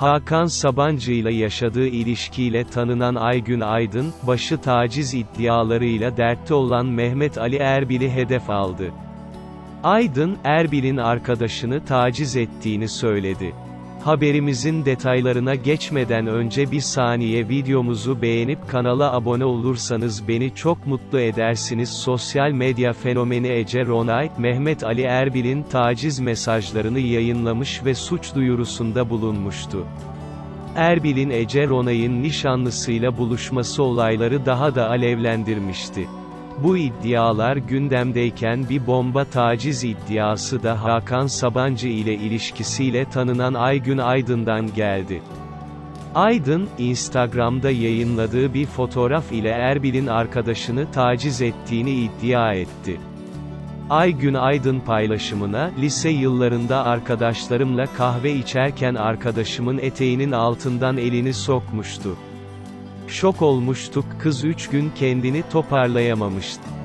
Hakan Sabancı ile yaşadığı ilişkiyle tanınan Aygün Aydın, başı taciz iddialarıyla dertte olan Mehmet Ali Erbil'i hedef aldı. Aydın, Erbil'in arkadaşını taciz ettiğini söyledi. Haberimizin detaylarına geçmeden önce bir saniye videomuzu beğenip kanala abone olursanız beni çok mutlu edersiniz. Sosyal medya fenomeni Ece Ronay, Mehmet Ali Erbil'in taciz mesajlarını yayınlamış ve suç duyurusunda bulunmuştu. Erbil'in Ece Ronay'ın nişanlısıyla buluşması olayları daha da alevlendirmişti. Bu iddialar gündemdeyken bir bomba taciz iddiası da Hakan Sabancı ile ilişkisiyle tanınan Aygün Aydın'dan geldi. Aydın, Instagram'da yayınladığı bir fotoğraf ile Erbil'in arkadaşını taciz ettiğini iddia etti. Aygün Aydın paylaşımına, lise yıllarında arkadaşlarımla kahve içerken arkadaşımın eteğinin altından elini sokmuştu. Şok olmuştuk, kız üç gün kendini toparlayamamıştı.